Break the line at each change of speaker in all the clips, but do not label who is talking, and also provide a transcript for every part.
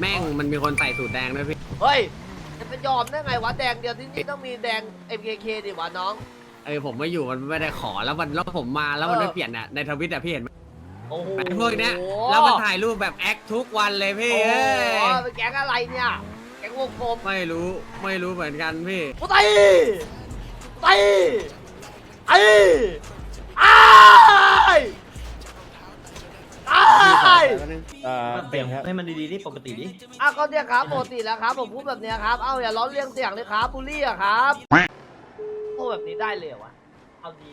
แม่งมันมีคนใส่สูตรแดงด้วยพี่
เฮ้ยจะไปยอมได้ไงวะแดงเดียวที่นี่ต้องมีแดง MKK ดิวะน้อง
เออผมไม่อยู่มันไม่ได้ขอแล้วมันแล้วผมมาแล้วมัน
เออ
ไม่เปลี่ยนอะในทวิตอะพี่เห็นไหม
โอ้โห
ไอ้พวกเนี้ยแล้วมันถ่ายรูปแบบแอคทุกวันเลยพี่
โอ้
เอ้
โห
ย
เป็นแก๊งอะไรเนี่ย แก๊งวงกลม
ไม่รู้ไม่รู้เหมือนกันพี่
กูตีตีไอ้ไอ้ไอ้
อ่า
เสียงให้มันดีๆนี่ปกติดิ
อะก็เนี่ยครับปกติแล้วครับ ผมพูดแบบเนี้ยครับ เอ้าอย่าล้อเลียงเสียงเลยครับบูลลี่อะครับพูดแบบนี้ได้เลยเหรอวะเอาดี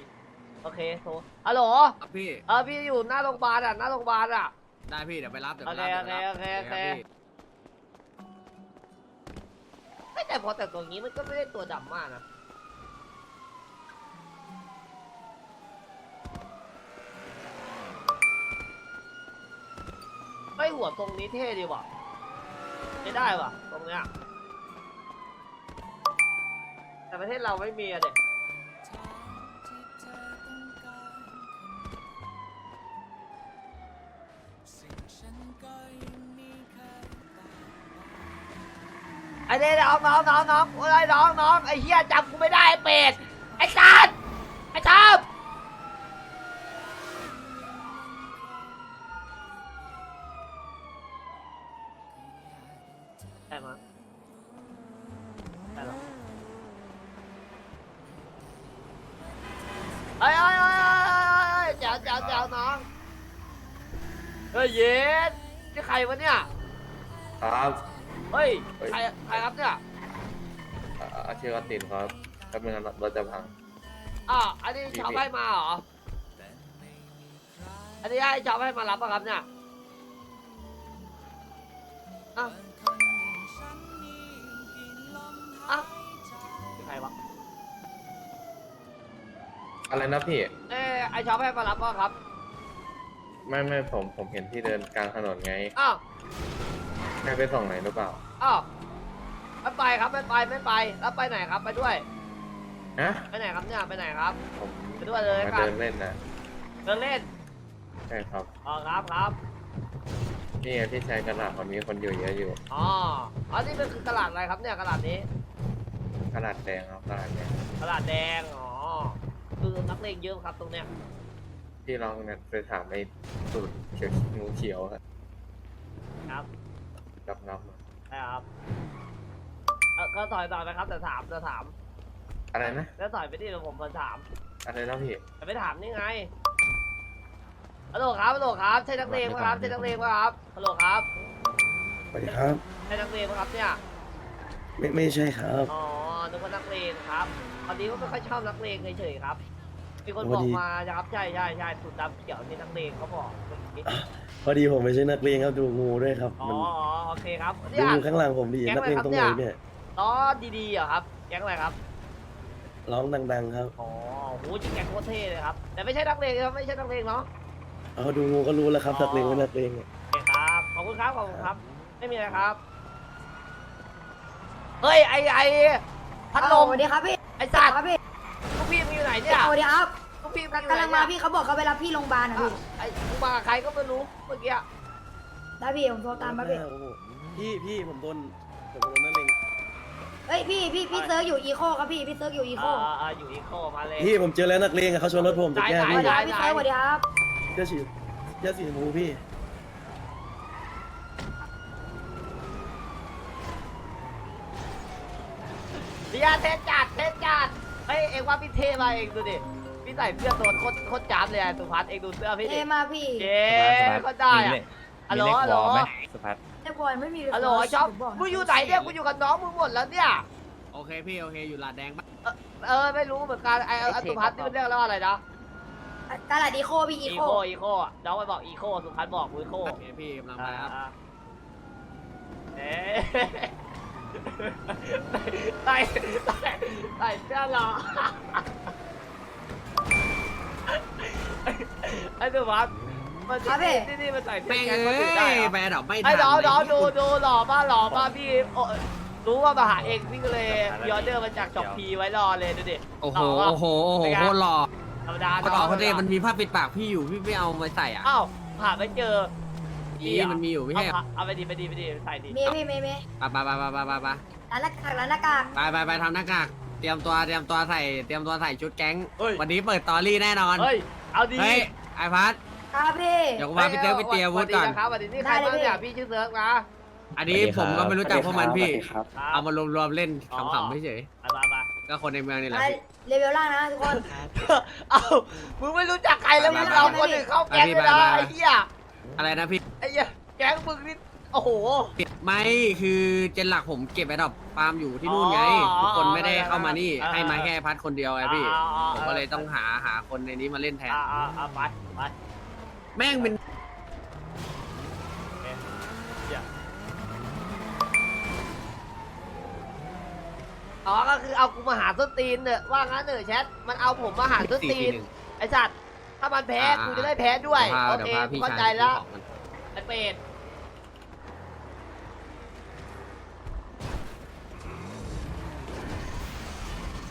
โอเคโทรฮัลโหล
ครับพี่
เออพี่อยู่หน้าโรงพยาบาลอะหน้าโรงพยาบาลอะ
ได้พี่ เดี๋ยวไปรับ เดี๋ยวไปรับ
โอเค
ดี๋ยวไปรับ
โอเคโอเค
ดี๋ยวรับพี่
ไม่แต่พอแต่งตัวอย่างนี้มันก็ไม่ได้ตัวดำมากนะ หัวตรงนี้เท่ดีว่ะไม่ได้ว่ะ ตรงเนี้ยแต่ประเทศเราไม่มีอะเด็กไอ้เด็น้องน้องน้องน้องอะไรน้องน้องไอ้เหี้ยจำกูไม่ได้ไอ้เป็ดไอ้สัตว์ไอ้ทับได้มั้ยได้หรอไอ้ไอ้ไอ้ไอ้ไอ้เจ้าเจ้าเจ้าน้องเฮ้ยเย็นนี่ใครวะเนี่ย
ครับ
เฮ้ย
เฮ้ย
ใครใครครับ เนี่ย
อ่าชื่อกตินครับแป๊บนึงนะรถจะพัง
อ่าอันนี้ชาวบ้านมาเหรอ อันนี้ให้ชาวบ้านมารับป่ะครับเนี่ยอ้าวอ้าวใครวะ
อะไรนะพี่
เอ้ไอชาวบ้านมารับป่ะครับ
ไม่ไม่ผมผมเห็นที่เดินกลางถนนไง
อ้าว
ให้ไปส่งไหนหรือเปล่า
อ้าว ไม่ไปครับไม่ไปไม่ไปแล้วไปไหนครับไปด้วย
ฮะ
ไปไหนครับเนี่ยไปไหนครับ
ผม
ไปด้วยเลย
มา
กัน
เดินเล่นนะ
เดินเล่น
ใช่ครับ
อ๋อครับครับ
นี่ไงที่ใช้กระดาษมันมีคนอยู่เยอะอยู่
อ๋ออันนี้มันคือกระดาษอะไรครับเนี่ยกระดาษนี้
กระดาษแดงครับกระดาษแดง
กระดาษแดงอ๋อคือนักเลงเยอะครับตรงเนี้ย
ที่ลองเนี่ยไปถามไอ้สูตรเขียวงูเขียวครับ
ครับ
กับน้ำ
ใช่ครับเออ ก็ต่อยต่อยไปครับแต่ถามแต่ถาม
อะไรนะ
แล้วต่อยไปที่เดี๋ยวผมมาถาม
อะไรนะพี่
แต่ไม่ถามนี่ไงฮัลโหลครับฮัลโหลครับใช่นักเลงไหมครับใช่นักเลงไหมครับฮัลโหลครับ
สวัสดีครับ
ใช่นักเลงไหมครับเนี่ย
ไม่ไม่ใช่ครับ
อ๋อนึกว่านักเลงครับพอดีว่าไม่ค่อยชอบนักเลงเฉยๆครับมีคน
พ
บ
อ
อก
ดี
มานะครับใช่ใช่ใช่สูตรดำเขียวนี่นักเลงเขาบอกเมื่อกี้
พอดีผมไม่ใช่นักเลงครับดูงูด้วยครับ
อ๋อ
มัน
อ๋อโอเคครับ
ดู
เนี่ย
งูข้างหลังผมดี
แก๊ง
นักเลง
อะไรครับ
ตรงไหน
เนี่ย
เนี่ย
ล้อดีๆเหรอครับแก๊งอะไรครับ
ร้องดัง ๆ ครับ
อ๋อโหจริงแก๊งโคตรเท่เลยครับแต่ไม่ใช่นักเลงครับไม่ใช่นักเลงเนาะ
เอาดูงูก็รู้แล้วครับ
อ๋อ
นักเลงไม่นักเลงเนี่ย
โอเคครับขอบคุณครับขอบคุณครับ ไม่มีอะไรครับเฮ้ยไอไอพัดลม
สวัสดีครับพี่
ไอสัตว์
ครับพี่
ลูกพี่มึงอยู่ไหนเนี่ย
สวัสดีครับ
ลูกพี่มึงอยู่ไหน
กำลังมา
เนี่ย
พี่เขาบอกเขาไปรับพี่โรงพยาบาลนะ
อะ
พี่
ไอมึงมากับใครก็ไม่รู้เมื่อกี้
ได้พี่ผมโทรตามมาพี่
โอ้โหพี่พี่ผมโดนผมโดนนัก เลง
เฮ้ยพี่พี่พี่เซิร์ฟอยู่อีโคครับพี่พี่เซิร์ฟอยู่อีโค
อ่าอ่าอยู่อีโคมาเลย
พี่ผมเจอแล้วนักเลงอะเขาชนรถผมจะแก้
ไหน
พี่
สวัสดีครับพี่เซิร์ฟสวัสดีครับ
เจ้าสีเจ้าสีชมพูพี่
เดียเทสจัดเทสจัดเฮ้ยเอ็งว่าพี่เท่มาเองดูดิพี่ใส่เสื้อตัวโคตรโคตรจ้าบเลยอะสุพัฒน์เองดูเสื้อพี่
เอ
ดิ
มาพี่
เย้ก็ได้อะฮัลโหลฮัลโหล
แต่บอยไม่มี
ฮัลโหลชอบมึงอยู่ไหนเนี่ยกูอยู่กับน้องมึงหมดแล้วเนี่ย
โอเคพี่โอเคอยู่ลาดแดงปะ
เออไม่รู้เหมือนกันไอ้ไอ้สุพัฒน์นี่มันเรียกแล้วว่าอะไรนะ
กาลาดอีโคพี่อี
อี
โค
โคอีโคอะน้องไปบอกอีโคสุพัฒน์บอกกูอีโค
โอเคพี่กำลัง
อ่า
ไปครับ
อ่าเอ๊ะใส่ใส่ใส่เสื้อเหรอไอ้สุพัฒน์ มันที่นี่มันใส่เสื้อ
แม่ง
แกง
เอ้
มันถึงได้เหร
ย
อ
ไปดอกไม่ทั
ไอ้
น
น้องน้อง
เลย
ดูดูหล่อป้าหล่อป้าพี่โอ้รู้ว่ามาหาเองพี่ก็เลยมีออเดอร์มาจากช็อปพีไว้รอเลยดูดิ
โอ้โห
ล่ปะ
โอ้โห โอ้โหโคตรหล่อ
ธรรมดา
ก็ต่อเขาเด
ธรรมดา
มันมีผ้าปิดปากพี่อยู่ พี่ไม่เอามาใส่อะ
อ้าวหาไม่เจอ
มีมันมีอยู่ไม่
เอา
ใช่เหรอ
เอาไปดีไปดีไปดีใส่ดี
มีพี่มีมี
ไปไปไปไปไปไปไป
ร้านหน้ากากร้านหน้ากาก
ไปไปไปทำหน้ากาก เตรียมตัว เตรียมตัวใส่ เตรียมตัวใส่ชุดแก๊ง
เฮ้ย
วันนี้เปิดตอรี่แน่นอน
เฮ้ยเอาดี
เฮ้ย ไอพัท
ครับพี่
เดี๋ยวกูพาพี่เต้ไปเตรียมอาวุธก่อน
สวัสดีนะครับสวัสดีนี่ใคร
ได้เลย
บ้างเนี่ยพี่ชื่อเซิร์ฟนะ
อันนี้ผมก็ไม่รู้จักพวกมันพี่
ครับ
เอามารวมๆเล่น
อ๋อ
ขำๆไม่เฉย
ไปไปไป
ก็คนในเมืองนี่แหละ
ไป
พี่
เลเวลล่างนะทุกคน
เอามึงไม่รู้จักใครแล้วมึงเอาคนอื่นเข้าแก๊งเลยนะ
ไปไปไป
ไอ้เหี้ย
อะไรนะพี่
ไอ้เหี้ยแก๊งมึงนี่โอ้โห
ไม่คือเจนหลักผมเก็บไอ้ดอกปาล์มอยู่ที่นู่นไง
อ๋อ
ทุกคนไม่ได้เข้ามานี่
อ่า
ให้มาแค่พัดคนเดียวไงพี่
อ่าอ่า
ผมก็เลยต้องหาหาคนในนี้มาเล่นแทน
อ่าอ่าอ่าไปไป
แม่งเป็น
อ๋อ ก็คือเอากูมาหาส้นตีนเนอะว่างั้นเนอะแชท มันเอาผมมาหาส้น
สี่
ตี
สี่
น
หนึ่ง
ไอ้สัตว์ ถ้ามันแพ้
อ่า
กูจะได้แพ้ด้วย โอ
เดี๋ยว
เค
พาพี่
เข้า
ชาย
ใจแล้ว
ของมัน
ไอ้เป็ด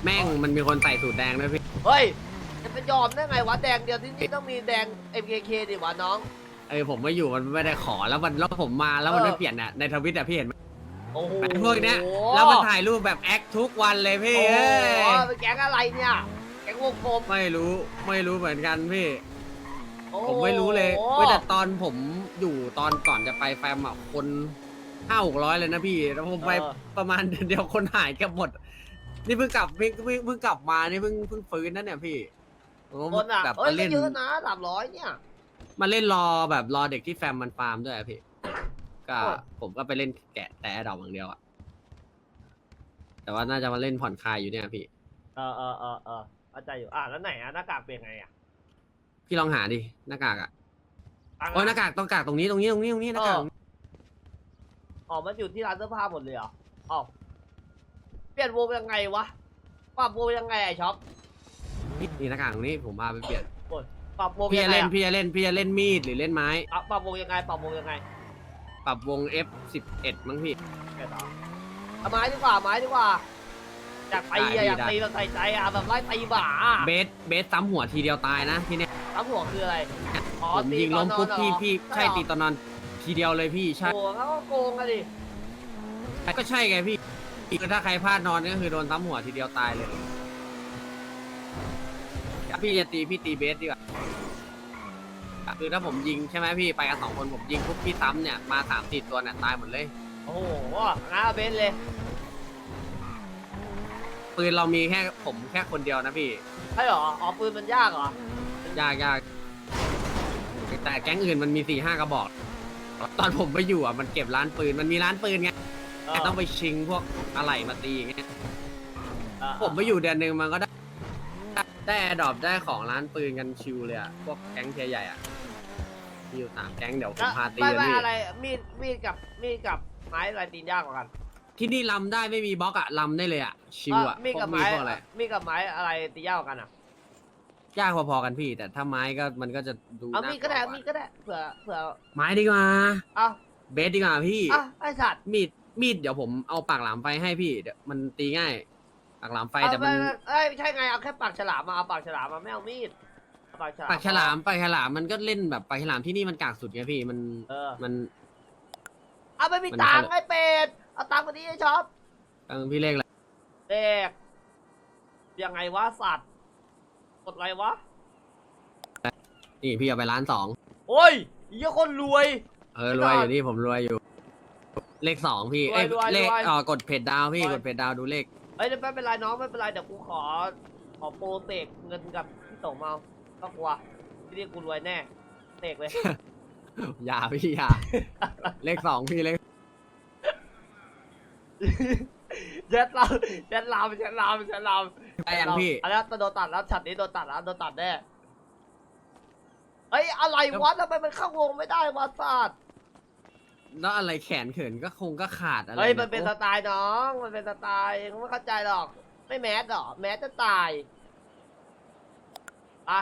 แม่งมันมีคนใส่สูตรแดงด้วยพี่
เฮ้ย จะไปยอมได้ไงวะแดงเดียวที่นี่ต้องมีแดง MKK ดิวะน้อง
เออผมไม่อยู่มันไม่ได้ขอแล้วมันแล้วผมมาแล้วมัน
เออ
ไม่เปลี่ยนเนี่ยในทวิตอะพี่เห็นไหม
โอ้โห
ไอ้พวกเนี้ยแล้วมันถ่ายรูปแบบแอคทุกวันเลยพี่
โอ้โห
เอ้ย
เป็นแก๊งอะไรเนี่ย แก๊งวงกลม
ไม่รู้ไม่รู้เหมือนกันพี่
โอ้โห
ผมไม่รู้เลยเว้ยแต่ตอนผมอยู่ตอนก่อนจะไปแฟมอะคนห้าหกร้อยเลยนะพี่แล้วผมไป
เออ
ประมาณเดือนเดียวคนหายเกือบหมด นี่เพิ่งกลับเพิ่งเพิ่งเพิ่งกลับมานี่เพิ่งเพิ่งฟื้นนั่นเนี่ยพี่ผม
คนอะ
แบบ
เอ้ย
มา
ก็
เล่น
เยอะนะสามร้อยเนี่ย
มาเล่นรอแบบรอเด็กที่แฟมมันฟาร์มด้วยอะพี่ ก็
โอ้ย
ผมก็ไปเล่นแกะแต่ดอกอย่างเดียวอะแต่ว่าน่าจะมาเล่นผ่อนคลายอยู่เนี่ยพี่
เออเออเออเออเข้าใจอยู่อะแล้วไหนอะหน้ากากเป็นไงอะ
พี่ลองหาดิหน้ากากอะ
ตั้ง
โอ้ยหน้ากากต้องกากตรงนี้ตรงนี้ตรงนี้ตรงนี้หน้ากาก
เอออ๋อมันอยู่ที่ร้านเสื้อผ้าหมดเลยเหรออ๋อเปลี่ยนวงยังไงวะปรับวงยังไงไอ้ช็อป
นี่นี่หน้ากากตรงนี้ผมพาไปเปลี่ยน
ปรับวง
พี่
ยั
จะ
งไง
เล่น
อะ
พี่จะเล่นพี่จะเล่นมีดหรือเล่นไม้
อะปรับวงยังไงปรับวงยังไง
ปรับวง F สิบเอ็ดมั้งพี่
แกต่อเอาไม้ดีกว่าไม้ดีกว่าอยากตี
ได้
อะอยาก
ได้
ตีแบบใส่ใจอะแบบไล่ตีบ่าอะ
เบสเบสซ้ำหัวทีเดียวตายนะที่เนี้ย
ตั้งหัวคืออะไรอ๋อ
ผม
ตี
ยิง
ตอ
ล้
น
ม
นอน
ปุ๊บ
เหรอ
พี่พี่ใช่
เหรอ
ตีตอนนอนทีเดียวเลยพี่ใช่
โอ้เขาก็โกงกันดิ
ก็ใช่ไงพี่คือถ้าใครพลาดนอนก็คือโดนซ้ำหัวทีเดียวตายเลย ถ้าพี่จะตีพี่ตีเบสดีกว่าคือถ้าผมยิงใช่ไหมพี่ไปกันสองคนผมยิงปุ๊บพี่ซ้ำเนี่ยมาสามสี่ตัวเนี่ยตายหมดเลย
โอ้โหงั้นเอาเบนซ์เลย
ปืนเรามีแค่ผมแค่คนเดียวนะพี่
ใช่เหรอ อ๋อปืนมันยากเหรอ
ยากยากแต่แก๊งอื่นมันมีสี่ห้ากระบอก ตอนผมไปอยู่อะมันเก็บร้านปืนมันมีร้านปืนไง
เอ
แต่
อ
ต้องไปชิงพวกอะไหล่มาตีอย่างเงี้ย
เออ
ผมไปอยู่เดือนหนึ่งมันก็ได้ ได้ดรอปได้ของร้านปืนกันชิวเลยอะพวกแก๊งเทียร์ใหญ่อะมีอยู่สามแก๊งเดี๋ยวผมพาตี
ไม่
กัน
ไม่
พี่
อะไรมีดมีดกับมีดกับไม้อะไรตีนยากกว่ากัน
ที่นี่ลำได้ไม่มีบล็อกอะลำได้เลยอะชิวอะ
มีด
พว
กับ
กมี
ไม้
พวกอะไร
มีดกับไม้อะไรตียากกว่ากันอะ
ยากพอๆกันพี่ แต่ถ้าไม้ก็มันก็จะดู
เอา
น่า
มีดก็ได้
ลัว
มีดก็ได้เผื่อเผื่อ
ไม้ดีกว่า
เอา
เบสดีกว่าพี่
อะไอสัตว์
มีดมีดเดี๋ยวผมเอาปากหลามไฟให้พี่เดี๋ยวมันตีง่าย ปากหลามไฟ
เอา
แต่มัน
ไม่เอ้ยไม่ใช่ไงเอาแค่ปากฉลามมาเอาปากฉลามมาไม่เอามีดเอาปากฉลาม
ปากฉลามปากฉลามมันก็เล่นแบบปากฉลามที่นี่มันกากสุดไงพี่มัน
เออ
มัน
เอาไม่มี
มัน
ตังค์
เขา
ไอ้เป็ดเอาตังค์มาดิไอ้ช็อป
เออพี่เลขอะไร
เด็กยังไงวะสัตว์กดอะไรวะ
นี่พี่เอาไปล้านสอง
โอ้ยเหี้ยคนรวย
เออรวยอยู่นี่ผมรวยอยู่ เลขสองพี่เอ้ย
รวยรวย
เลข
รวย
เอ่อกดเพจดาวพี่
รวย
กดเพจดาวดูเลข
เอ้ยไม่เป็นไรน้องไม่เป็นไรเดี๋ยวกูขอ ขอโปรเตกเงินกับพี่โตมาก็กลัวที่นี่กูรวยแน่เตกเลย
อย่าพี่อย่า เลขสองพี่เลข
เจ็ดลามเจ็ดลามเจ็ดลามเจ็ดลาม
ได้ยังพี่
อันนี้โดนตัดแล้วฉัดนี้โดนตัดแล้วโดนตัดแน่เฮ้ยอะไรวะทำไมมันเข้าวงไม่ได้วะสัตว์
แล้วอะไรแขนเขินก็คงก็ขาดอะไร
เฮ้ยมัน
ย
เป็นส
โอ้
ไตล์น้อง มันเป็นสไตล์เองไม่เข้าใจหรอก ไม่แมสหรอแมสจะตายอะ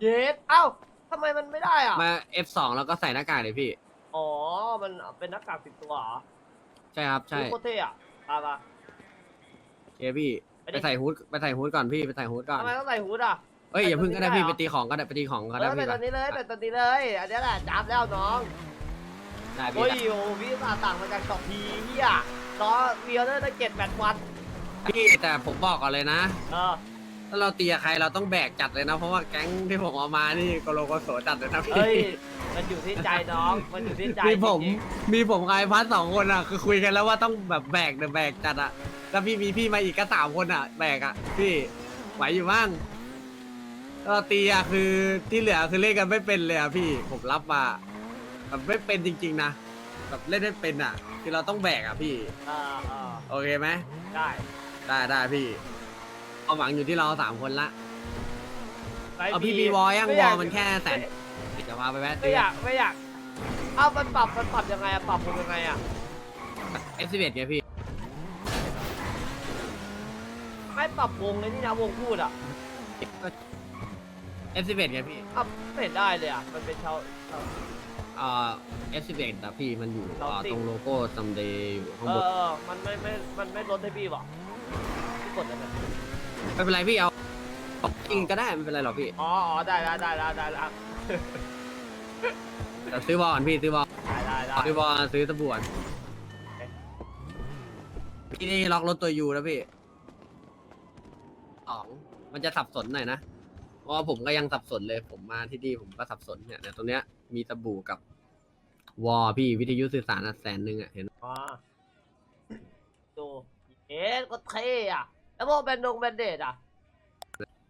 เย็ดเอ้าทำไมมันไม่ได้อะ
มา F2 แล้วก็ใส่หน้ากากเลยพี่
อ๋อ มันเป็นหน้ากากติดตัวเหรอ
ใช่ครับใช่
โคตรเท่อะมาปะ
โอเคพี่
ไปดิ
ไปใส่ฮูดไปใส่ฮูดก่อนพี่ไปใส่ฮูดก่อน
ทำไมต้องใส่ฮูดอะ
เอ้ยอย่าเพึ่งก็ได้
ใส่
พี่
ตัวนี้
ไปตีของก็ได้ไปตีของก็
เอ
ได้
อไป
พี่
ตอนนี้เลยไปตอนนี้เลย อันนี้แหละจับแล้วน้อง
ได้พี่
โอ้ย
ได้
โอ้พี่มาต่างมาจากช็อปพีเฮียล้อเบียร์ได้เจ็ดแปดวัน
พี่แต่ผมบอกก่อนเลยนะ
เออ
ถ้าเราตีกับใครเราต้องแบกจัดเลยนะ เพราะว่าแก๊งที่ผมเอามานี่โกโลโกโสจัดเลยนะพี่
เฮ้ยมันอยู่ที่ใจน้องมันอยู่ที่ใจ
มีผม
จริง
มีผมกับไอ้พัทสองคนอะคือคุยกันแล้วว่าต้องแบบแบกเดอะแบกจัดอะแล้วพี่มีพี่มาอีกก็สามคนอะแบกอะพี่ไหวอยู่บ้างก็ตีอะคือที่เหลือคือเล่นกันไม่เป็นเลยอะพี่ผมรับมา แบบไม่เป็นจริง ๆ นะ แบบเล่นไม่เป็นอะ คือเราต้องแบกอะพี่
ๆอ่าอ่า
โอเคไหม
ได้
ได้ได้พี่เอาหวังอยู่ที่เราสามคนละ
ไม่
เอาพี่มีวอลยัง
ไม่
ว
ยา
อกลมันแค่แสนจะมาไปแวะ
ไม่อยากไม่อยากเอ้ามันปรับมันปรับยังไงอะปรับปรุงยังไงอะ
เอฟสิบเอ็ดไงพี่
ไม่ปรับวงเลยนี่นะวงพูดอะ
เอฟสิบเอ็ดไงพี่
อ้าวไม่เห็นได้เลยอะมันเป็นชาวชาว
เอ่อ F11 แต่พี่มันอยู่
เรา
เอ่อ
ติด
ตรงโลโก้ซัมเดย์อยู่ข้าง
เอบ
น
อเออมันไม่ไม่ มันไม่ลดให้พี่หรอพี่กดแล้วนะ
ไม่เป็นไรพี่เอาเอาจริงก็ได้ไม่เป็นไรหรอกพี่
อ๋ออ๋อได้ได้ได้ได้ได้ได้
แต่ซื้อบอลพี่ซื้อบอล
ได้ได้ได้
ซื้อบอลซื้อตะบวนพี่นี่ล็อกรถตัวยูแล้วพี่สองมันจะสับสนหน่อยนะเพราะว่าผมก็ยังสับสนเลย ผมมาที่นี่ผมก็สับสนเนี่ยเนี่ยตรงเนี้ย มีตะบูกับ วอพี่วิทยุสื่อสารอะแสนหนึ่งอะเห็น
อ๋อดูเอ๊ะก็เท่อะแล้วพวกแบนดงแบนเดดอะ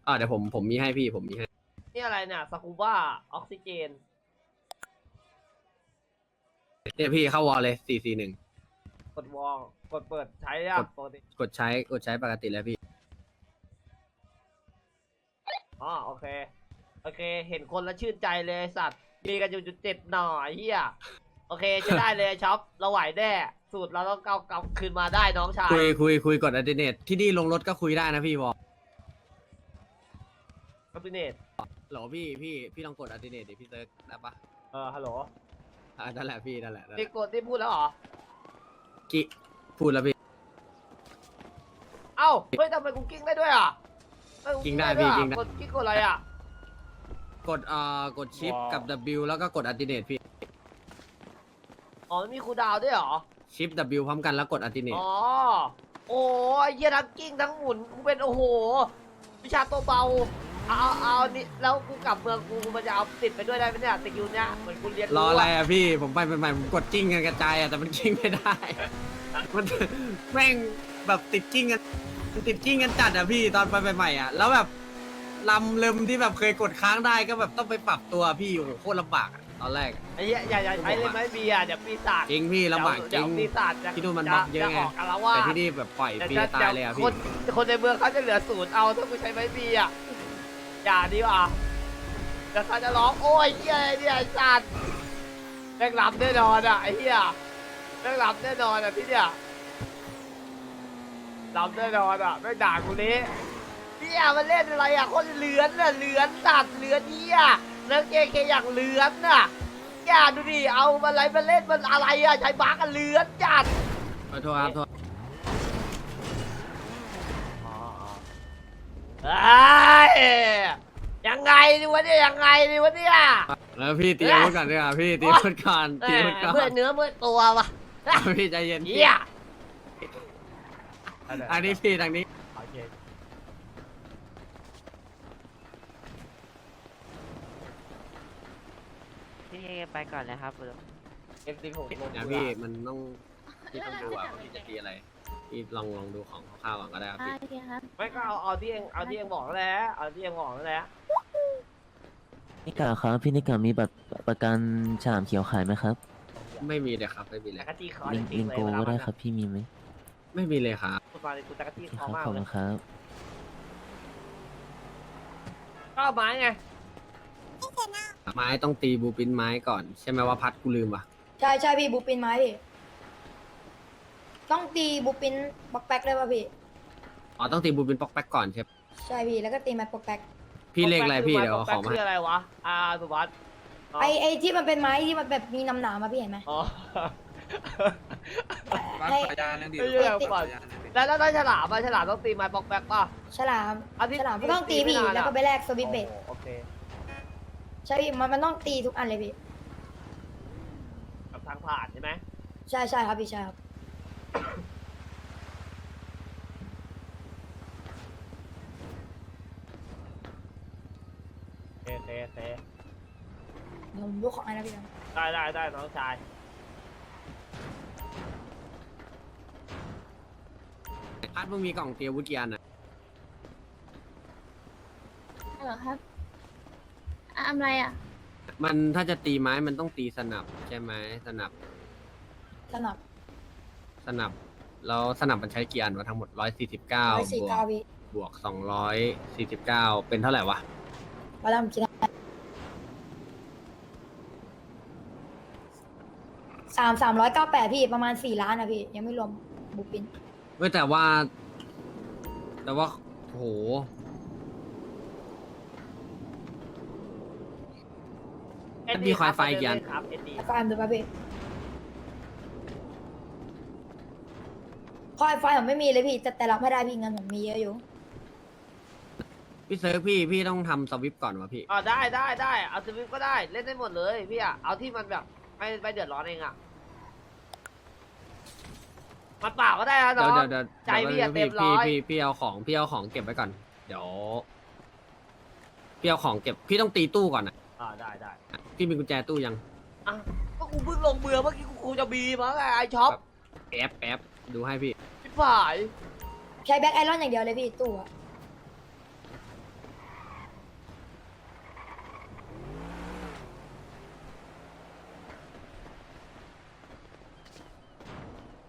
อ่าเดี๋ยวผมผมมีให้พี่ผมมีให้
นี่อะไรเนี่ยสกูบ้าออกซิเจน
เนี่ยพี่เข้าวอลเลยสี่สี่หนึ่ง
กดวอลกดเปิดใช้อะ
กด
ปกติ
กดใช้กดใช้ปกติแล้วพี่
อ๋อโอเค โอเค เห็นคนแล้วชื่นใจเลยไอ้สัตว์ มีกันอยู่จุดเจ็ดหน่อยเฮียโอเคจะได้เลยช็อปเราไหวแน่สูตรเราต้องเกาเกาคืนมาได้น้องชาย
คุยคุยคุยกดอัลเทอร์เนทที่นี่ลงรถก็คุยได้นะพี่วอล
คาบิเนต
หรอพี่พี่พี่ลองกดอัลเทอร์เนทดิพี่เซิร์ชได้ปะ
เออฮัลโหล
อ่านั่นแหละพี่นั่นแหละนั่นแห
นี่
ละ
กดที่พูดแล้วเหรอ
กิพูดแล้วพี่
เอ้า เฮ้ยทำไมกูกิ้งได้ด้วยอะทำม
กิ้งได้
วย
พี่
อะ
กิ้งได้
กดกิ้งกดอะไรอะ
กดเอ่อกดชิป
ว้าว
กับ W แล้วก็กดอัลเทอร์เนทพี่
อ๋อมีคูลดาวน์ด้วยเหรอ
ชิป W พร้อมกันแล้วกดอัลเทอร์เนท
อ๋อ โอ้ยเหี้ยทั้งกิ้งทั้งหมุนกูเป็นโอ้โห วิชาตัวเบา เอา เอาเอานี่แล้วกูกลับเมืองกูมันจะเอาติดไปด้วยได้ไหมเนี่ยสกิลเนี้ยเหมือนกูเรียน
รออะไร
อะ
อะพี่ผมไปใหม่ๆผมกดกิ้งกันกระจายอะแต่มันกิ้งไม่ได้ มันแม่งแบบติดกิ้งกันติดกิ้งกันจัดอะพี่ตอนไปใหม่ๆอะแล้วแบบ ลำเริ่มที่แบบเคยกดค้างได้ก็แบบต้องไปปรับตัวพี่โอ้โหโคตรลำบากอะตอนแรกอะ
ไอ้เหี้ยอย่าอย่าใช้เลยไหมเบียร์เดี๋ยวปีศาจ
จริงพี่ลำบากจ
เดี๋
ริ
ยว
ง
ปีศาจจะ
ที่นู่นมันบัฟเยอะไง
จกกันแล้วา
แต่ที่นี่แบบปล่อยฟรีตายเลยอะพี่
นคนในเมืองเขาจะเหลือศูนย์เอาถ้ากูใช้ไม้เบียร์อย่าดีกว่าเดี๋ยวเขาจะร้องโอ้ยเหี้ยไอ้เนี่ยไอ้สัตว์แม่งรับแน่นอนอะไอ้เหี้ยแม่งรับแน่นอนอะพี่เนี่ยรับแน่นอนอะแม่งด่ากูนี้ เนี่ยมันเล่นอะไรอะคนเหลือนอะเหลือนสัตว์เหลือนเหี้ยแล้วเกเคอย่างเหลือนอะอย่าดูดิเอาอะไรมาเล่นมันอะไรอะใช้บาร์กันเหลือนจัด
ขอโทษครับโทษ
เอ้ยยังไงดีวะเนี่ยยังไงดีวะเนี่ย
แล้วพี่ตีอาวุธก่อนดีกว่าพี่ตีอาวุธก่อนตีอาวุธก่อ
เมื่อนเนื้อเมื่อตัววะ
พี่ใจเย็นพี่
เฮีย
อันนี้พี่ทางนี้
โอเค
พี่ ไปก่อนเลยครับ
เอ็มซีผมลง
นะพี่มันต้องพี่ต้องดูอะว่าพี่จะตีอะไรพี่ลองลองดูของคร่าวๆก่อนก็ได้ครับพี่
ไม่ก็เอาเอาที่เองเอาที่เองบอกนั่นแหล้วเอาที่เองบอกนั่นแหละ
นิกาครับพี่นิกามีบัตรประกันฉลามเขียวขายไหมครับ
ไม่มีเลยครับไม่มีเล
จั
ย
กรจี้คอ
ลิง
จริ
ลิ
ง
ง
ๆเลย
โก
เวลา
ก็ได้
มัน
ครับพี่มีไหม
ไม่มีเลยครับ
พูดมาเลยกูจักรจี้
โอเค
คอ
ครับ
มาก
ขอบ
เล
คุ
ย
ณครับ
ก็เอาไม้ไง
ไม้ต้องตีบูปินไม้ก่อน ใช่ไหมว่าพัดกูลืมว่ะ
ใช่ใช่พี่บูปินไม้พี่ต้องตีบูปินบ็อกแป๊กเลยป่ะพี่
อ๋อต้องตีบูปินปอกแป๊กก่อนใช่ปะ
ใช่พี่แล้วก็ตีไม้บ็อกแป๊ก
พี่เลขอะไรพี่เดี๋ยวเอาของมา
คืออะไรวะอ่าสุวัสดิ์อ๋อ
ไอไอที่มันเป็นไม้ที่มันแบบมีน้ำหนามมาพี่เห็นไหม
อ๋อ
ให้
ไม่ใช่ก่อนแล้วแล้วแล้วฉลามอะฉลามต้องตีไม้บล็อกแบ็กป่ะ
ฉลาม
อันที่
ฉลาม
ที่
ก็ต้องตี
ตีไม่
พี่
นานอะ
แล้วก็ไปแลกสวิตเบด
โอเค
ใช่พี่มันมันต้องตีทุกอันเลยพี่
แบบทางผ่านใช่ไหม
ใช่ใช่ครับพี่ใช่ครับ
โอเคโอเคโอเค
เดี๋ยวผมยกของให้นะพี่นะ
ได้ได้ได้น้องชาย
พัดมึงมีกล่องเตรียมวุฒิกี่อันอะ
เหรอครับ อะอะไรอะ
มันถ้าจะตีไม้มันต้องตีสนับใช่ไหมสนับ
สนับ
สนับแล้วสนับมันใช้กี่อันวะทั้งหมดร้อยสี่สิบเก้า
ร้อยสี่
บว
เก้ากพี่
บวกสองร้อยสี่สิบเก้าเป็นเท่าไหร่วะ
มาแล้วผมคิดให้สามสามร้อยเก้าแปดพี่ประมาณสี่ล้านนะพี่ ยังไม่รวมบุปปิน
เว้ยแต่ว่า แต่ว่าโห
เอ็ด
มี
ดี้
ควายไฟกี่อัน
ครับเอ็ดดี้
แล้วก็อันดูป่ะพี่คอยไฟผมไม่มีเลยพี่ แต่แต่รับไม่ได้พี่เงินผมมีเยอะอยู่
พี่เซิร์ฟพี่พี่ต้องทำสวิปก่อนวะพี่
อ๋อได้ได้ได้เอาสวิฟก็ได้เล่นได้หมดเลยพี่อะเอาที่มันแบบไม่ไม่เดือดร้อนเองอะมันเปล่าก็ได้นะ
เดี๋
น้
ยว
อง
เดี๋ยวเดี๋ยว
ใจพี่อะ
ดี๋ยว
เต็มร้อย
พี่พี่พี่เอาของพี่เอาของเก็บไว้ก่อน เดี๋ยวพี่เอาของเก็บพี่ต้องตีตู้ก่อนนะ
อ่าได้ได้
พี่มีกุญแจตู้ยัง
อะก็กูเพิ่งลงเมืองเมื่อกี้กูกูจะบีมาไงไอช็อป
แป๊บแป๊บดูให้พี่
พี่ฝ่าย
ใช้แบ็คไอรอนอย่างเดียวเลยพี่ตู้อะ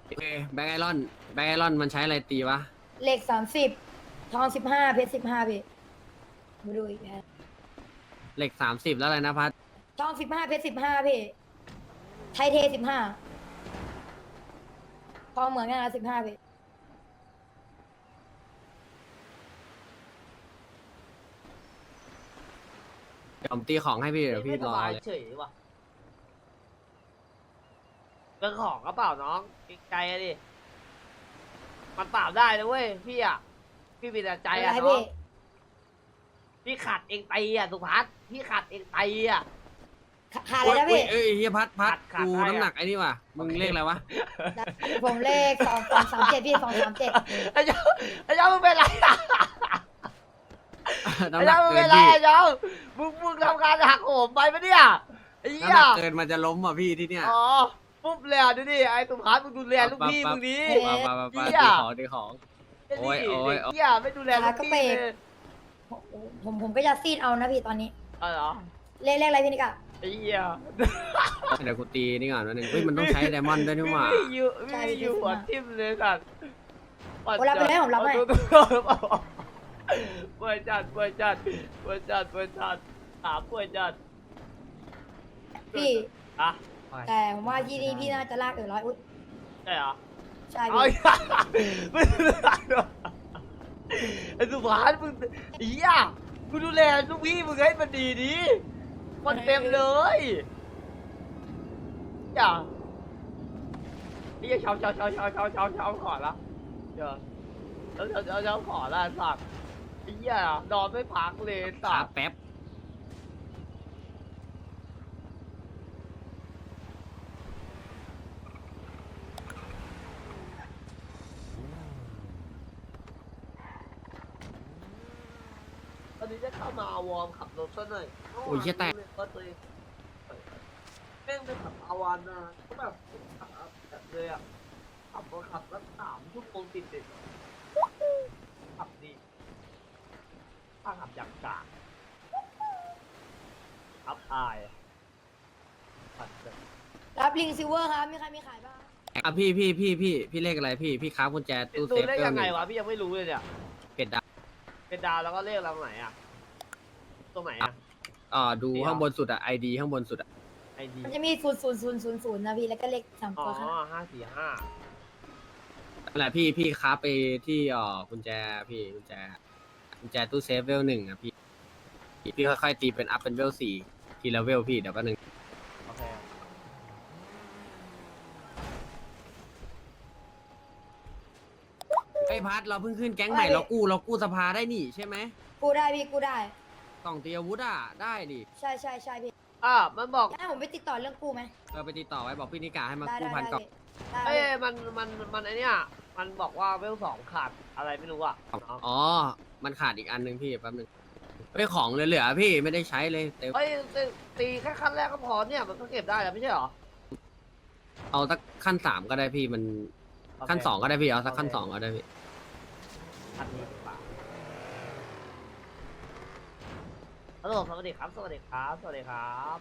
โอเคแบงค์ไอรอน แบงค์ไอรอนมันใช้อะไรตีวะ
เหล็กสามสิบทองสิบห้าเพชรสิบห้าพี่มาดูอีกแล้ว
เหล็กสามสิบแล้วอะไรนะพัด
ทองสิบห้าเพชรสิบห้าพี่ ไทยเทสิบห้าทองเหมือนกันนะสิบห้าพี่
เดี๋ยวผมตีของให้พี่เดี๋ยวพี่
ไม่ส
รอบา
ย
เลย
เฉยว่ะเรื่องของก็เปล่าน้องไกลๆอะดิ มันเปล่าได้นะเว้ยพี่อะพี่มีแต่ใจ
อะไร
อะ
ให้
น้อ
พี่
งพี่ขัดเองตีอะสุภัสพี่ขัดเองตีอะ
ขาขาดอะไรนะพี่
เอ้ยเอ้ยเฮียพัดพัด
ขาด
กู
ขาด
น้ำหนักไอ้นี่ว่ะมึงเลขอะไรวะ
ผมเลขสองสองสามเจ็ดพี่สองสามเจ็ด
ไอ้เจ้าไอ้เจ้ามึงเป็นไรอะ
น้ำ
ไอ้
หนัก
เจ้ามึง
เกิ
เป็นนไร
พี่
ไอ้เจ้ามึงมึงทำการหักโหมไปปะเนี่ยไอ้เหี้
น้ำห
ย
นักเกินมันจะล้มอะพี่ที่เนี่ย
อ๋อปุ๊บเลยอะดูดิไอ้สุภัสมึงดูแลลูกพี่มึงดี
มามามามา
เหี้ย
ตีของตีของโอ้ยโอ้ยโอ้ย
เหี้ยไม่ดูแลลูกพี่เลย
ผมผมก็จะซีดเอานะพี่ตอนนี้
อ๋อเหรอ
เลขเลขอะไรพี่นิกะ
ไอ้เหี้ย
เดี๋ยวกูตีนี่ก่อนวันหนึ่งเฮ้ยมันต้องใช้ไดมอนด์ด้วยนี่หว่า
ไม่อยู่ไม่อยู่หัวทิ่มเลยสัตว์
โอ้รับไปเลยผมรับให้
ป่วยจัดป่วยจัดป่วยจัดป่วยจัดถามป่วยจัด
พี่
อะ
แต่ผมว่าที่นี่พี่น่าจะลากเออร้อยอุ้ย
ใช่เหรอ
ใช่
เอา
พี่
อีกแล้วไม่ได้หรอกไอ้สุภาพมึงอีอะกูดูแลลูกพี่มึงให้มันดีดี คนเต็มเลยอย่าไอ้เหี้ยเช้าเช้าเช้าเช้าเช้าเช้าเช้าขอละเดี๋ยวเช้าเช้าเช้าเช้าขอละสัตว์ไอ้เหี้ยนอนไม่พักเลยสั
ขา
ตว์
แป๊บ
นนี้จะเข้ามาวอร์มขับรถซะหน่อย
โอ้ยเหี้ยแตก
ก็ตัวเองแม่งไปขับอาวานนะก็แบบขับแบบเลยอะขับรถขับแล้วสามชั่วโมงติดติดขับดีถ้าขับอย่างกลางขับอายขับแบบ
รับลิงซิลเวอร์ครับ มีใครมีขายบ้าง
อะพี่พี่พี่พี่พี่เลขอะไรพี่พี่ค้ากุญแจตู้
ดู
เซฟ
ได้
เติ
ยั
ม
ง
ห
ไง
นึ่ง
วะพี่ยังไม่รู้เลยเนี่ย
เป็ดดาว
เป็นดาวแล้วก็เลขเราไหนอะ ตรงไหนอะ
อ่าดู
เดี๋ยว
ข้างบนสุดอะไอดีข้างบนสุดอะ
ไอดี
มันจะมีศูนย์ศูนย์ศูนย์ศูนย์ศูนย์นะพี่แล้วก็เลขสาม
อ๋อ
ตัวข้างหลัง
ห้าสี่ห้า
นั่นแหละพี่พี่ค้าไปที่เอ่อกุญแจพี่กุญแจกุญแจตู้เซฟเวลหนึ่งอะพี่พี่ค่อยๆตีเป็นอัพเป็นเวลสี่ทีละเวลพี่เดี๋ยวก็หนึ่ง
โอเค
ไอ้ยพัดเราเพิ่งขึ้นแก๊งใหม่เรากู้เรากู้สภาได้นี่ใช่ไหม
กูได้พี่กูได้
กล่องตีอาวุธอะได้ดิ
ใช่ใช่ใช่พี่
อ่ามันบอก
ให้ผมไปติดต่อเรื่องกู้ไหม
เออไปติดต่อไว้บอกพี่นิกาให้มา
ได้
กู้
ได้
พัน
ได้
กล่อง
ได้
เอ้ยมัน มัน มันไอเนี้ยมันบอกว่าเวลสองขาดอะไรไม่รู้อะน้อง
อ๋อ มันขาดอีกอันหนึงพี่แป๊บนึงเฮ้ยของเหลือๆพี่ไม่ได้ใช้เลยเต็ม
เอ้ยตีตีแค่ขั้นแรกก็พอเนี่ย มันก็เก็บได้แล้วไม่ใช่เหรอ
เอาสักขั้นสามก็ได้พี่มัน
โเค
ขั้นสองก็ได้พี่เอาสัก
โอเค
ขั้นสองก็ได้พี่
ขั้นนี้ดีกว่า ฮัลโหลสวัสดีครับ สวัสดีครับ สวัสดีครับ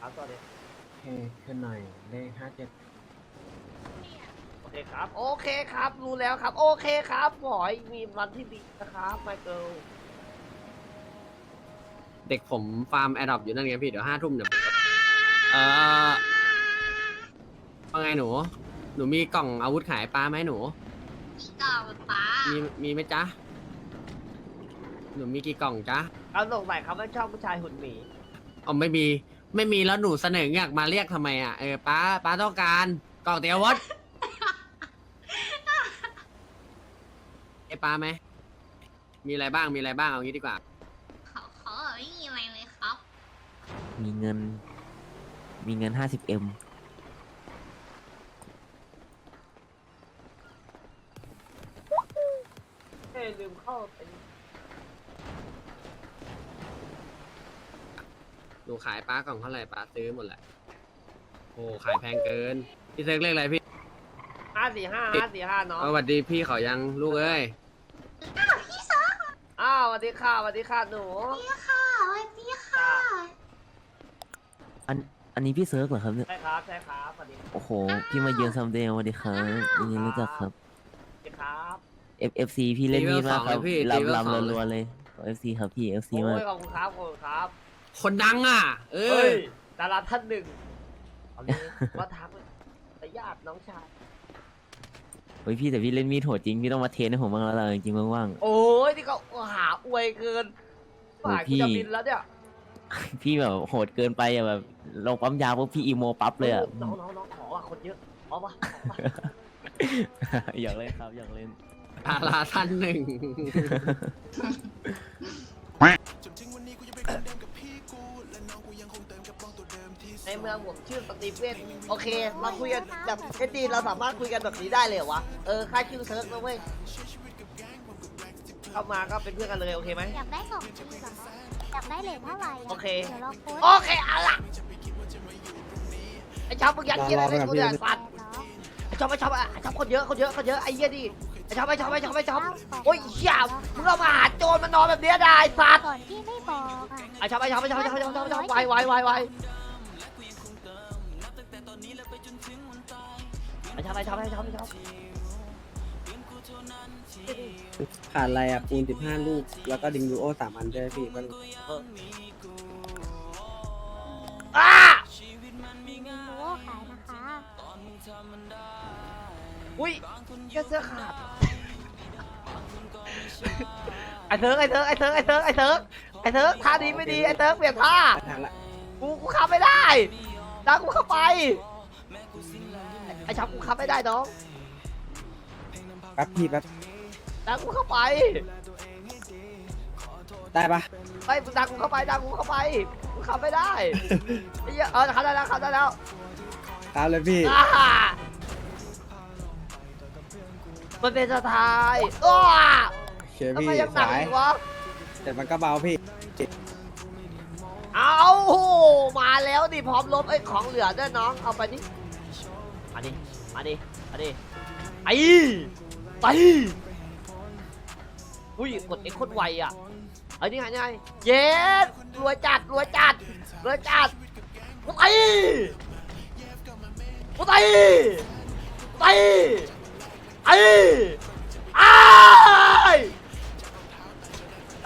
ครับ สวัสดี
เฮ้ขึ้นหน่อยเลขห้าเจ็ด
โอเคครับ โอเคครับ รู้แล้วครับ โอเคครับขอให้มีวันที่ดีนะครับ ไมเคิล
เด็กผมฟาร์มแอดดอปอยู่นั่นไงพี่เดี๋ยวห้าทุ่มเดี๋ยวผมก็เออว่าไงหนู หนูมีกล่องอาวุธขายปลาไหมหนู
เก่าป้า
มีมีไหมจ๊ะ หนูมีกี่กล่องจ๊ะ
เอาส่งใหม่ครับว่าชอบผู้ชายหุ่นหมี
อ๋อไม่มีไม่มีแล้วหนูเสนออยากมาเรียกทำไมอะเออป้าป้าต้องการกล่องเตียววัดไอ้ป้าไหมมีอะไรบ้างมีอะไรบ้างเอางี้ดีกว่า
เขาเขาอะไม่มีอะไรเลยครับ
มีเงิน มีเงินห้าสิบเอ็ม
เอ้ยลืมเข้าเป็น
หนูขายป้ากล่องเท่าไหร่ป้าซื้อหมดแหละโอ้ขายแพงเกิน พี่เซิร์กเลขอะไรพี่
ห้าสี่ห้าห้าสี่ห้าน้อง
เอาสวัสดีพี่เขายังลูกเอ้ย
อ้าวสวัสดีค่ะสวัสดีค่ะหนู
ค่ะสวัสดีค่ะ
อันอันนี้พี่เซิร์ฟเหรอครับเนี่ย
ใช่ครับใช่ครับสวัสดี
โอ้โหพี่มาเยือนซัมเดย์สวัสดีครับยินดีรู้จักครับ
สวัสดีครับ
F F C พี่เล่น
ตีเวล
มีดมากครับ
สองเลยพี่ตีเวล
ลำ
สอง
ลำ
เลย
รัวๆเลย F C ครับพี่ F C
โอ้
มาก
ยขอบคุณครับขอบคุณครับ
คนดังอะ เอ
เฮ้
อ
ย ดาราท่านหนึ่งเอาเลยว่าทักแต่ญาติน้องชาย
เฮ้ยพี่แต่พี่เล่นมีดโหดจริงพี่ต้องมาเทรนให้ผมบ้างแล้วล่ะจริงๆว่าง
โอ้ยนี่ก็หาอวยเกิน
โอ้ย
ฝ่าย
พี่
กูจะบินแล้วเนี่ย
ๆ พี่แบบโหดเกินไปอะแบบลงปั๊มยาปุ๊บพี่อีโมปั๊บเลยอะ
น้องน้องน้องขอว่ะคนเยอะขอว่ะขอว่ะ
อยากเล่นครับอยากเล่น
ดาราท่านหนึ่ง
มืองผมชื่อสตีเฟนโอเคเราคุยกันแบบเอจีเราสามารถคุยกันแบบนี้ได้เลยเหรอวะเออค่าชื่อเซิร์ฟนะเว้ยเข้ามาก็เป็นเพื่อนกันเลยโอเคไหม
อยากได้ของจริงเหรออยากได้เลทเท่าไหร่ะ
โอเค
เดี๋ยวเราโพสต์
โอเคเอาล่ะไอ้ชอบมึงยัดเยียดอะไรให้กูเนี่ยสัตว์
เนาะ
ไอ้ชอบไอ้ชอบไอ้ชอบคนเยอะคนเยอะคนเยอะไอ้เหี้ยดิไอ้ชอบไอ้ชอบไอ้ชอบไอ้ชอบโอ้ยเหี้ยมึงเอามาหาโจรมานอนแบบเนี้ยได้สัตว์
ก่อนที่ไม่บอกอะ
ไอ้ชอบไอ้ชอบไอ้ชอบไอ้ชอบไอ้ชอบไอ้ชอบไอ้ชอบไวไวไวไว ชอบไอ้ชอบไอ้ชอบไอ้ชอบ
ขาดอะไรอะปูนสิบห้าลูก แล้วก็ดิงดูโอสามอันด้วยพี่มัน
อ้า
โอ้ขายนะคะ
อุ้ยเหี้ยเสื้อขาดไอ้เถิร์กไอ้เถิร์กไอ้เถิร์กไอ้เถิร์กไอ้เถิร์กไอ้เถิร์กท่าดีไม่ดีไอ้เถิร์กเปลี่ยนท่า
ทางละ
กูกูขับไม่ได้ดังกูเข้าไป ไอ้ชับกูขับไม่ได้น้อง
แป๊บพี่แป๊บ
ดังกูเข้าไป
ได้ปะ
ไอ้ยมึงดังกูเข้าไปดังกูเข้าไปกูขับไม่ได้ไอ้เหี้ยเออขับได้แล้วขับได้แล้ว
ตามเลยพี่
อ่ามันเป็นสไตล์อ้า
เชียร์
ทำ
พี่
ไมยังหนัก
สาย
อีกวะ
แต่มันก็เบาพี่
เอามาแล้วดิพร้อมลบไอ้ของเหลือด้วยน้อง เอาไปดิมาดิ มาดิ มาดิไอ้ไปอุ้ยกดเอ็กโคตรไวอะเอ้ยนี่ไงนี่ไงเย็ดรวยจัดรวยจัดรวยจัดกูไปกูไปไปไอ้ไอ้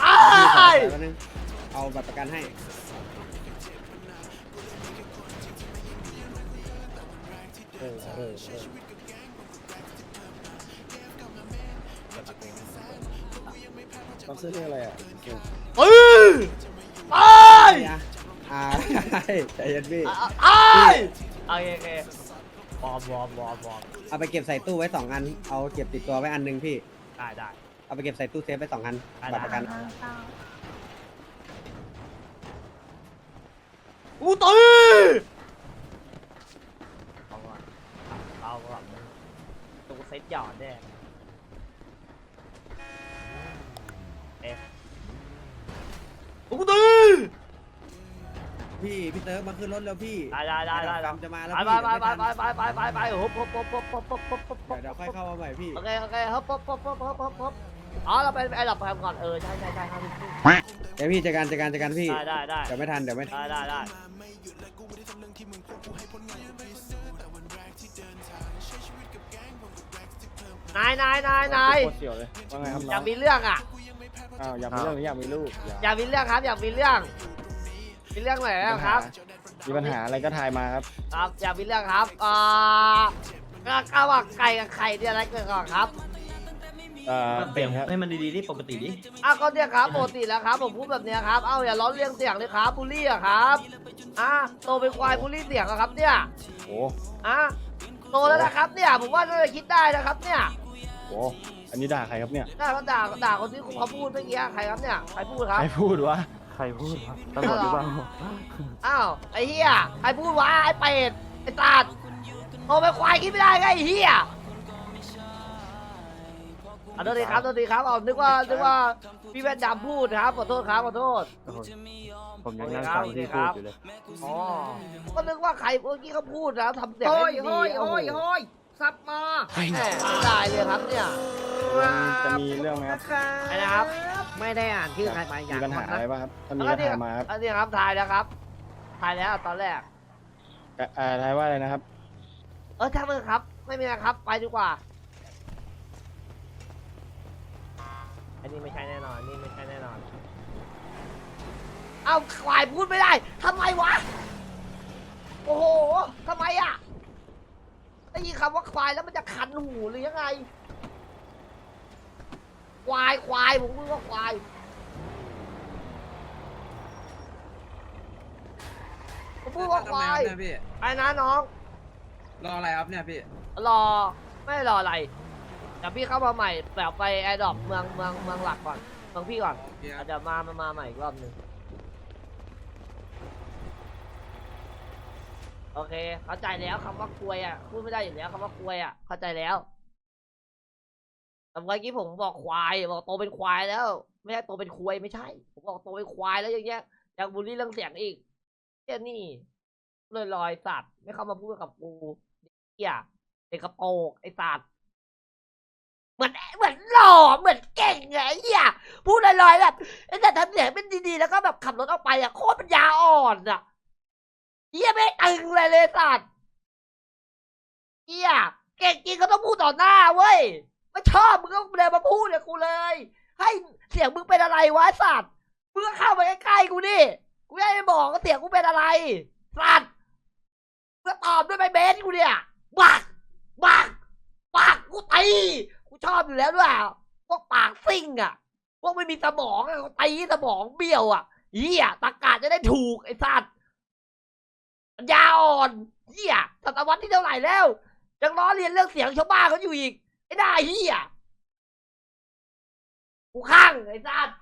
ไอ้
เอาบัตรประกันให้ ออเออเออเขาซื้อเรื่องอะไรอะเออ
ไปไป
นี่อะอ่าใจเย็นพี่
ไอ้โอเคโอเคบอมบอมบอมบอม
เอาไปเก็บใส่ตู้ไว้สองอัน เอาเก็บติดตัวไว้อันหนึงพี่
ได้ได้
เอาไปเก็บใส่ตู้เซฟไว้สองอัน
ได้
บัตรประกัน
อาเอา
กูตีเอาก่อนเอาก่อนตูเซ็ตหยอดแน่เอ๊ะกูตี
พี่พี่เติร์กมาขึ้นรถแล้วพี่
ได้ได้ได้ได้
ดำจะมาแล้ว
ไป
พี่
ไปไปไปไปไปไปไปฮบฮบฮบฮบฮบฮบฮบฮบฮบ
เดี๋ยวเดี๋ยวค่อยเข้ามาใหม่พี่
โอเคโอเคฮบฮบฮบฮบฮบฮบฮบอ๋อเราไปไอ้ดับแพมก่อนเออใช่ใช่ใช่ครับพี่
เดี๋ยวพี่จัดการจัดการจัดการพี่
ได้ได้ได้
เดี๋ยวไม่ทันเดี๋ยวไม่ทัน
ได้ได้ได้ นายนายนายนาย
โคตรเสี่ยวเลยว่าไงครับ
อ
น้
ยา
อกง
มีเรื่องอะ
อ้าวอยากมีเรื่องหรืออยากมีลูกอยาก
อยากมีเรื่องครับ อยากมีเรื่อง มีเรื่องไหนอะครับ
มีปัญหาอะไรก็ทายมาครับ
ครับ อยากมีเรื่องครับอ่าก็ก็ว่าไก่กับไข่เนี่ยอะไรเกิดก่อนครับ
เอ่อ
เปลี่ยน
ครับ
ให้มันดีๆนี่ปกติดิ
อ้าวก็เนี่ยครับปกติแล้วครับ ผมพูดแบบเนี้ยครับ เอ้าอย่าล้อเลียงเสียงเลยครับบูลลี่อะครับอะโตเป็นควายบูลลี่เสียงอะครับเนี่ย
โอ้
อะโตแล้วนะครับเนี่ยผมว่าน่าจะคิดได้นะครับเนี่ย
โหอันนี้ด่าใครครับเนี่ย
น่าก็ด่าด่าคนที่เขาพูดเมื่อกี้ใครครับเนี่ย ใครพูดครับ
ใครพูดวะ
ใครพูดครับตำรวจหรือเปล่า
อ้าว ไอ้เฮียใครพูดวะ ไอ้เป็ด ไอ้ตาดโตเป็นควายคิดไม่ได้ไงไอ้เฮียอะโทษทีครับโทษทีครับเอานึกว่า นึกว่า พี่แว่นดำพูดครับ ขอโทษครับ ขอโทษ
ผมยังนั่งฟังที่พูดอยู่เลย
อ๋อ ก็นึกว่าใครเมื่อกี้เขาพูดนะทำเสียง
โอ้ย
ให้
โอ้ย
ดีๆ
โอ้ย
โอ้โห
โอ้ยสับมา
แหมไม่ได้เลยครับเนี่ย
จะมีเรื่องไหมครับ
ไอ้นะครับ
ไม่ได้อ่านชื่อใครมาอ
มี
ย่าง
ปัญหาอะไรป่ะครับ ถ้ามี
แล้ว
ก็
นี่
ทายมาครับ
อันนี้ครับถ่ายแล้วครับถ่ายแล้วตอนแรก
เอ่อเอ่อทายว่าอะไรนะครับ
เออช่างมันครับ ไม่มีนะครับ ไปดีกว่า อันนี้ไม่ใช่แน่นอนอันนี่ไม่ใช่แน่นอน เอาควายพูดไม่ได้ทำไมวะ โอ้โหทำไมอะ ได้ยินคำว่าควายแล้วมันจะคันหูหรือยังไง ควายควายผมพูดว่าควาย ผมพูดว่าควาย
ทำไมครับเนี่ยพี่
ไอ้นะน้อง
รออะไรครับเนี่ยพี่
รอ ไม่รออะไรเดี๋ยวพี่เข้ามาใหม่แบบไปแอร์ดรอปเมืองเมืองเมืองหลักก่อน เมืองพี่ก่อน
โอเคครั
อา
บ
จจะมามามาใหม่อีกรอบหนึ่ง โอเค เข้าใจแล้วคำว่าควยอะพูดไม่ได้อยู่แล้วคำว่าควยอะ เข้าใจแล้วแต่เมื่อกี้ผมบอกควาย บอกโตเป็นควายแล้ว ไม่ใช่โตเป็นควยไม่ใช่ ผมบอกโตเป็นควายแล้วอย่างเงี้ยยังบูลลี่เรื่องเสียงอีกเจ้นี่เลยลอยสัตว์ไม่เข้ามาพูดกับกูเหี้ยไอ้กระโปงไอ้สัตว์เหมือนเหมือนหล่อเหมือนเก่งไงเหี้ยพูดลอยๆแบบไอ้แต่ทำเสียงเป็นดีๆแล้วก็แบบขับรถออกไปอะโคตรปัญญาอ่อนอะ เหี้ยไม่ตึงเลยเลยสัตว์เหี้ยเก่งจริงก็ต้องพูดต่อหน้าเว้ยไม่ชอบมึงก็เดินมาพูดกับกูเลย ให้เสียงมึงเป็นอะไรวะสัตว์มึงก็เข้ามาใกล้ๆกูดิกูจะได้บอกว่าเสียงกูเป็นอะไรสัตว์มึงตอบด้วยใบเบสกูเนี่ยบักบักปากกูตีกูชอบอยู่แล้วด้วยพวกปากซิ่งอะพวกไม่มีสมองอะตีสมองเบี้ยวอะเหี้ยตากาจะได้ถูกไอ้สัตว์ ยาอ่อนเหี้ยศตวรรษที่เท่าไหร่แล้วยังล้อเรียนเรื่องเสียงชาวบ้านเขาอยู่อีกไอ้ได้เหี้ยกูข้างไอ้สัตว์